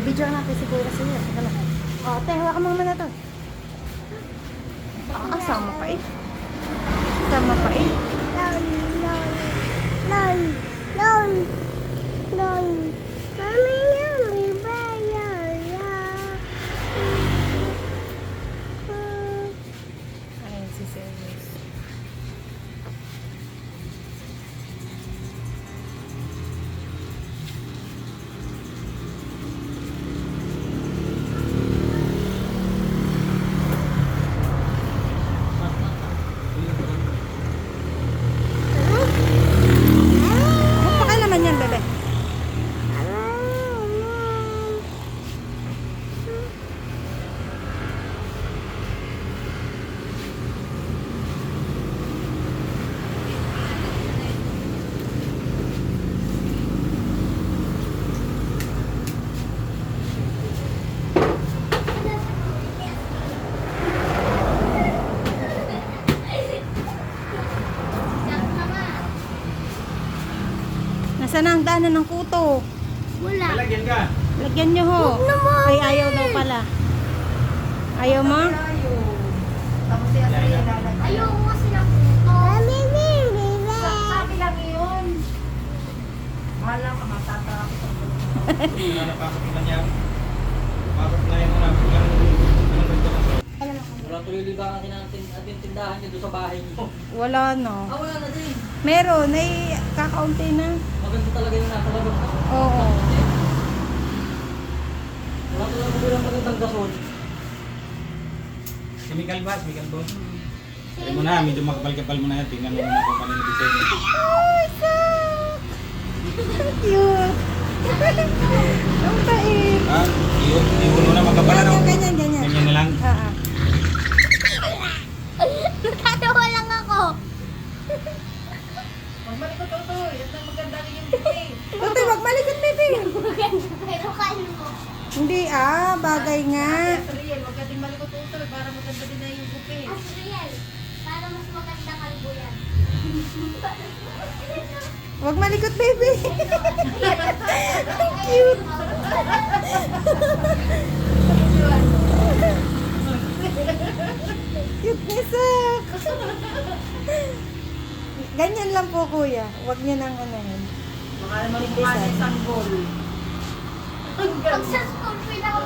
Bibidyo natin si Kuya kasi yun. Teka lang. O, te, hawakan mo muna to. Ah, sama pa eh. Sama pa eh. Lol, lol, lol, lol, lol. Mami, Nasaan na ang daanan ng kuto? Wala. Lagyan ka. Lagyan nyo ho. Huwag naman. Ay, ayaw daw pala. Ayaw mo? Ayoko kasi ng puto. Mami, baby, Sabi lang yun. Mahal lang ka, matatakot ako. Wala na pasok na niya. Pasok na ba ito? Wala tuloy natin at yung tindahan niyo doon sa bahay niyo. Wala no. Ah, wala na din. Meron, ay kakaunti na. Maganda talaga yung nasa labas. Oo. Wala talaga bilang magandang gasol. Chemical ba? Chemical ba? Try mo na, medyo makapal-kapal mo na yan. Tingnan mo muna kung paano yung design. Ay, sak! Cute! Ang bait! Ah, yun. Hindi mo na makapal ano? Ganyan, ganyan, ganyan. Ganyan na lang. Ah, ah. Natatawa lang ako. Magmalikot ito, yan ang maganda rin yung bibig. Tutoy, wag malikot, baby! Pero kalo mo. Hindi ah, bagay nga. Yes, real, wag ka din malikot ito para maganda din na yung bupe. As real. Para mas maganda kalbo yan. Wag malikot, baby! Ang cute! Cute ni Sak! Ganyan lang po, kuya. Wag niya nang anahin. Baka naman niya isang ball. Pag sa school, pinakabakas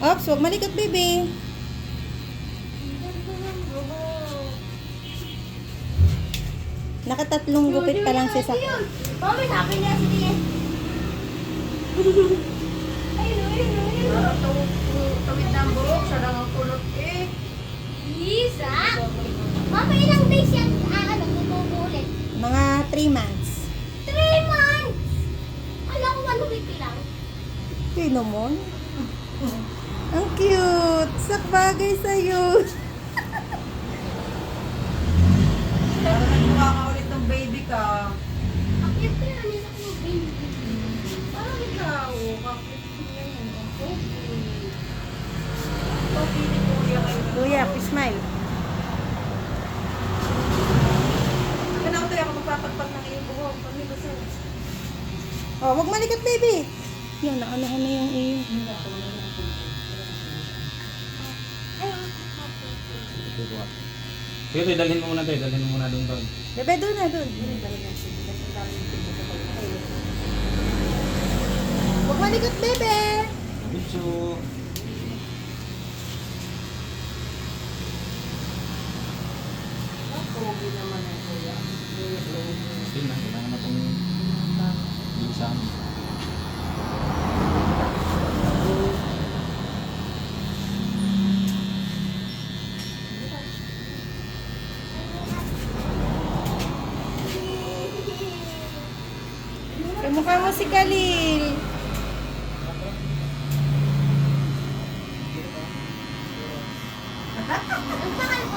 Ops, wag malikot, baby. Nakatatlong gupit pa lang si Sak. Mami, sabi niya si Tiyan. Ayun, ayun, ayun. Tawid ng buhok, siya lang ang kulot eh. Isa. Mama, ilang days yan? Ah, ano, tutubo ulit. Mga 3 months. Three months! Alam ko, one week lang. Sino mo? Ang cute! Sak bagay sa'yo. Parang nagmukha ka ulit ng baby ka. Ang cute ko yan, isa ko baby. Parang ikaw, kapit mo yan. Ang pogi. Ni Kuya kayo. Kuya, smile. Kaya tayo ako magpapagpag ng iyong buhok. Kami ko sa... Oh, wag malikot, baby. Yan, naanahan na yung iyo. Sige, tayo, dalhin mo muna tayo. Dalhin mo muna doon doon. Bebe, doon na, doon. Wag malikot, bebe. Bitso. Pogi naman ang kuya. Sige na, kailangan na itong bilisan. Mo si Khalil.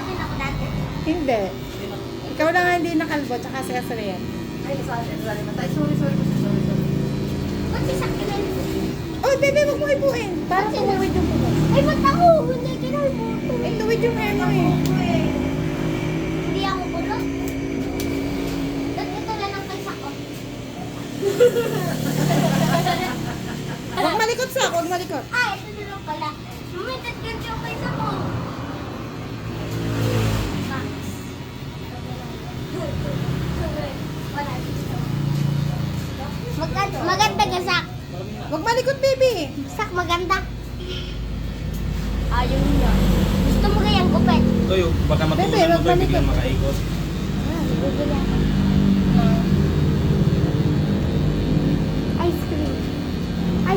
Din ako dati. Hindi. Ikaw lang ang hindi nakalbo, tsaka si Asriel. Ay, sorry, sorry. Matay, sorry, sorry. Sorry, sorry. Ba't si? Oh, baby, wag mo ibuin. Parang tumuwid yung buhok. Ay, ba't ako? Hindi kinay mo. Eh, tuwid yung mo eh. Hindi ako bulot. Ba't ito lang ang kaysa ko? Huwag malikot sa ako, huwag malikot. Ah, ito na lang pala. Mami, tatgan siya mo. Max. Wala dito. Maganda, maganda ka, Sak. Huwag malikot, baby. Sak, maganda. Ayaw niya. Gusto mo kayang kupet? Ito yung baka matulog mo ito, malikot. biglang makaikot. Ah, bibili ako.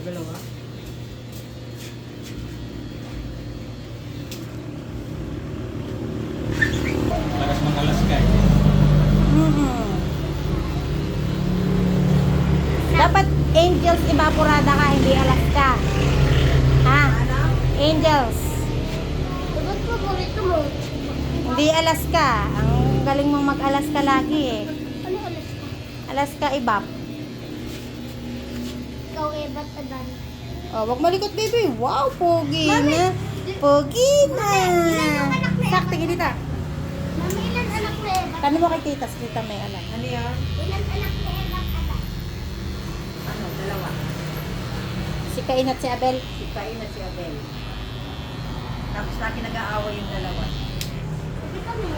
Dalawa. Lakas eh. Mm-mm. Dapat angels evaporada ka, hindi Alaska. Ha? Angels. Ba't paborito mo? Hindi Alaska. Ang galing mong mag-Alaska lagi eh. Ano alas ka? Alaska evap. Ikaw eh, ba't adan? Oh, wag malikot baby. Wow, pogi Mami, na. Pogi na. Mami, ilan yung anak na Sak, tingin dito. Mami, ilan anak na Eva? Tanong mo kay Titas, kita may alam. Ano yan? Ilan anak na Eva adan? Ano, dalawa. Si Kainat si Abel. Si Cain at si Abel. Tapos lagi nag-aaway yung dalawa. Hindi kami.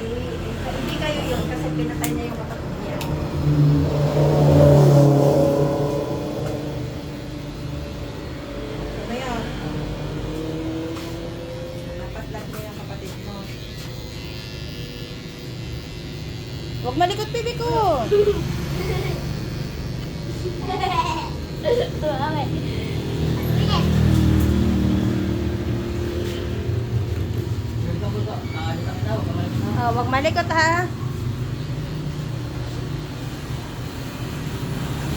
Eh, hindi kayo yun kasi pinatay niya yung kapatid niya. Oh, wag malikot ha.